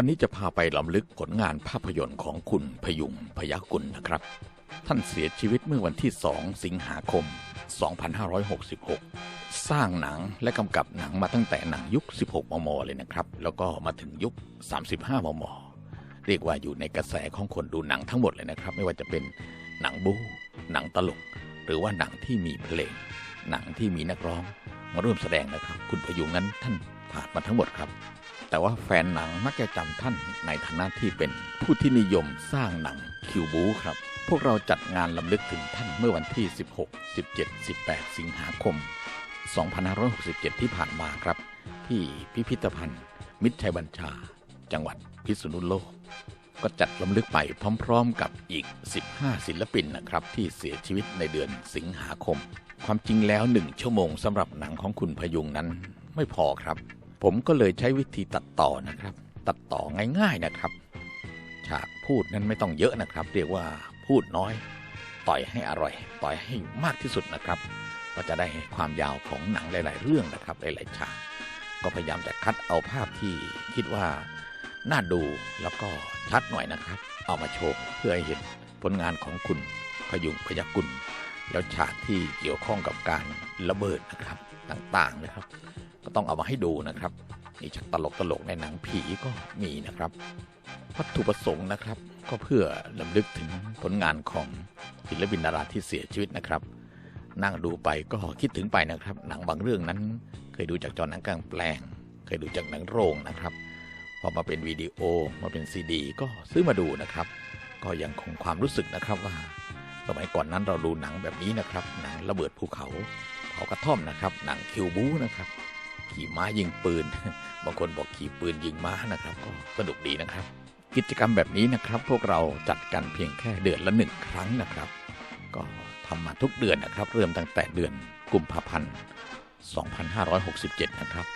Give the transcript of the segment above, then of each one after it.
วันนี้จะพาไปลำลึกผลงานภาพยนตร์ของคุณพยุงพยัคฆ์กุลนะครับ ท่านเสียชีวิตเมื่อวันที่ 2 สิงหาคม 2566 สร้างหนังและกำกับหนังมาตั้งแต่หนังยุค 16 มม เลยนะครับ แล้วก็มาถึงยุค 35 มม เรียกว่าอยู่ในกระแสของคนดูหนังทั้งหมดเลยนะครับ ไม่ว่าจะเป็นหนังบู๊หนังตลก หรือว่าหนังที่มีเพลง หนังที่มีนักร้องมาร่วมแสดงนะครับ คุณพยุงนั้นท่านผ่านมาทั้งหมดครับ แต่ว่าแฟนหนังมักจะจำท่านในฐานะที่เป็นผู้ที่นิยมสร้างหนังคิวบูครับ พวกเราจัดงานลำลึกถึงท่านเมื่อวันที่ 16 17 18 สิงหาคม 2567 ที่ผ่านมาครับ ที่พิพิธภัณฑ์ มิตรชัยบัญชา จังหวัดพิษณุโลก ก็จัดลำลึกไปพร้อมๆกับอีก 15 ศิลปินนะครับ ที่เสียชีวิตในเดือนสิงหาคม ความจริงแล้วหนึ่งชั่วโมงสำหรับหนังของคุณพยุงนั้นไม่พอครับ ผมก็เลยใช้วิธีตัดต่อนะครับ ตัดต่อง่ายๆนะครับ ฉากพูดนั้นไม่ต้องเยอะนะครับ เรียกว่าพูดน้อย ต่อยให้อร่อย ต่อยให้มากที่สุดนะครับ ก็จะได้ความยาวของหนังหลาย ๆ เรื่องนะครับหลายๆฉากก็พยายามจะคัดเอาภาพที่คิดว่าน่าดูแล้วก็ชัดหน่อยนะครับ เอามาโชว์เพื่อให้เห็นผลงานของคุณพยุงพยัคฆ์กุลแล้วฉากที่เกี่ยวข้องกับการระเบิดนะครับต่างๆนะครับ ก็ต้องเอามาให้ดูนะครับนี่ฉากตลกตลกในหนังผีก็มีนะครับวัตถุประสงค์นะครับ ก็เพื่อลำลึกถึงผลงานของศิลปินดาราที่เสียชีวิตนะครับ นั่งดูไปก็คิดถึงไปนะครับ หนังบางเรื่องนั้นเคยดูจากจอหนังกลางแปลง เคยดูจากหนังโรงนะครับพอมาเป็นวิดีโอมาเป็นซีดี ก็ซื้อมาดูนะครับ ก็ยังคงความรู้สึกนะครับว่า สมัยก่อนนั้นเราดูหนังแบบนี้นะครับ หนังระเบิดภูเขาเผากระท่อมนะครับ หนังคิวบูนะครับ ขี่ม้ายิงปืน บางคนบอกขี่ปืนยิงม้านะครับก็สนุกดีนะครับ กิจกรรมแบบนี้นะครับ พวกเราจัดกันเพียงแค่เดือนละหนึ่งครั้งนะครับ ก็ทำมาทุกเดือนนะครับ เริ่มตั้งแต่เดือนกุมภาพันธ์ 2567 นะครับ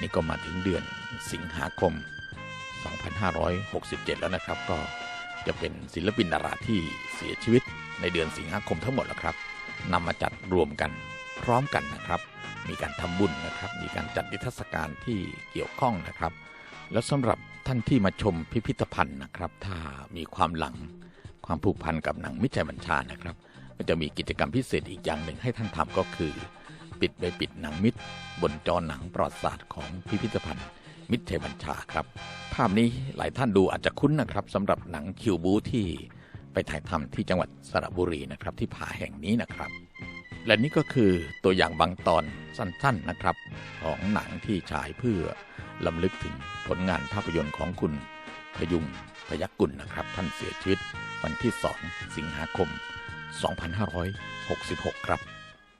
นี่ก็มาถึงเดือนสิงหาคม 2567 แล้วนะครับ ก็จะเป็นศิลปินดาราที่เสียชีวิตในเดือนสิงหาคมทั้งหมดแล้วครับนำมาจัดรวมกันพร้อมกันนะครับ มีการทำบุญนะครับ มีการจัดนิทรรศการที่เกี่ยวข้องนะครับ แล้วสำหรับท่านที่มาชมพิพิธภัณฑ์นะครับ ถ้ามีความหลังความผูกพันกับหนังมิตรใจบัญชานะครับก็จะมีกิจกรรมพิเศษอีกอย่างหนึ่งให้ท่านทำก็คือ ปิดไปปิดหนังมิตร บนจอหนังประวัติศาสตร์ของพิพิธภัณฑ์ มิตรชัยบัญชาครับ ภาพนี้หลายท่านดูอาจจะคุ้นนะครับสำหรับหนังคิวบูที่ไปถ่ายทำที่จังหวัดสระบุรีนะครับที่ผาแห่งนี้นะครับ และนี่ก็คือตัวอย่างบางตอนสั้นๆนะครับ ของหนังที่ฉายเพื่อลำลึกถึงผลงานภาพยนตร์ของคุณพยุงพยัคฆ์กุลนะครับ ท่านเสียชีวิตวันที่ 2 สิงหาคม 2566 ครับ